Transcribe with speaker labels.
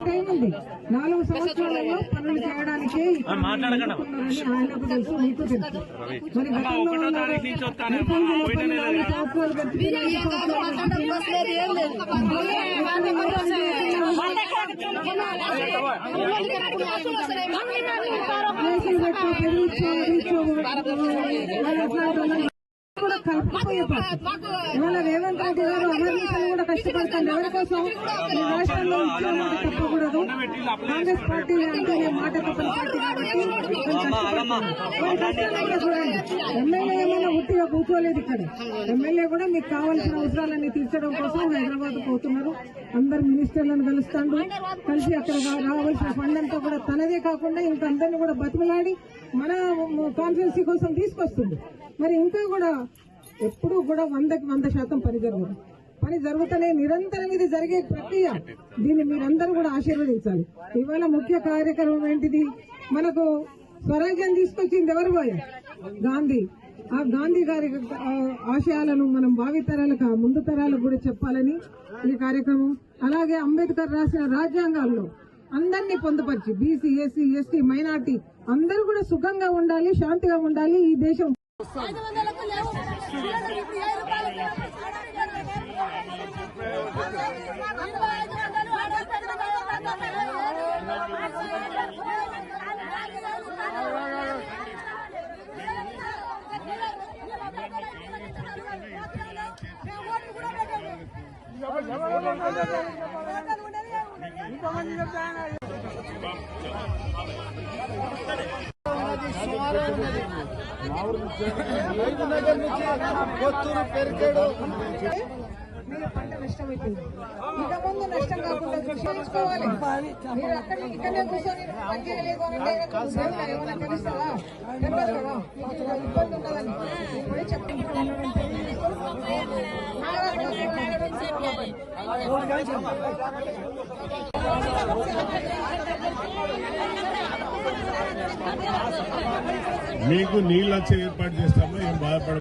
Speaker 1: Time ఉంది నాలుగు సంవత్సరాలలో పనులు చేయడానికి మాట్లాడుకున్నారని ఆయనకు తెలుసు మీకు తెలుసు మరి గతంలో సంవత్సరాలు పెట్టి కూడా కలుపుకుపోయే ఇవాళ రేవంత్ రెడ్డి గారు అవేర్నెస్ కూడా కష్టపడతాను ఎవరి కోసం ఈ రాష్ట్రంలో ఇచ్చిన మాట తప్పకూడదు. కాంగ్రెస్ పార్టీ అంటే మాట తప్పని పార్టీ ఎమ్మెల్యే ఏమైనా ఉట్టిగా కూర్చోలేదు ఇక్కడ. ఎమ్మెల్యే కూడా మీకు కావాల్సిన అవసరాలన్నీ తీర్చడం కోసం హైదరాబాద్ పోతున్నారు. అందరు మినిస్టర్లను కలుస్తాడు కలిసి అక్కడ రావాల్సిన ఫండ్ అంతా కూడా తనదే కాకుండా ఇంకా అందరిని కూడా బతిమలాడి మన కాన్ఫరెన్సీ కోసం తీసుకొస్తుంది. మరి ఇంకా కూడా ఎప్పుడూ కూడా వందకి వంద శాతం పని జరగదు పని జరుగుతూనే నిరంతరం ఇది జరిగే ప్రక్రియ. దీన్ని మీరందరూ కూడా ఆశీర్వదించాలి. ఇవాళ ముఖ్య కార్యక్రమం ఏంటిది? మనకు స్వరాజ్యం తీసుకొచ్చింది ఎవరు పోయి? గాంధీ. ఆ గాంధీ గారి ఆశయాలను మనం భావితరాలకు ఆ ముందు తరాలకు కూడా చెప్పాలని ఈ కార్యక్రమం. అలాగే అంబేద్కర్ రాసిన రాజ్యాంగాల్లో అందరినీ పొందుపరిచి బీసీ ఎస్సీ ఎస్టీ మైనార్టీ అందరూ కూడా సుఖంగా ఉండాలి శాంతిగా ఉండాలి ఈ దేశం.
Speaker 2: ఐదు వందలకు లేవు పిల్లలు
Speaker 1: మీరు పంట ఇక ముందు నష్టం కాకుండా చూసుకోవాలి మీరు అక్కడ ఇక్కడనే కూర్చొని అంటే దేవుడా ఏమైనా తెలుస్తావా తెలియదు కదా మీకు ఇలా ఇబ్బంది ఉండదని ఇప్పుడే చెప్పండి
Speaker 3: మీకు నీళ్ళు వచ్చే ఏర్పాటు చేస్తామో ఏం బాధపడ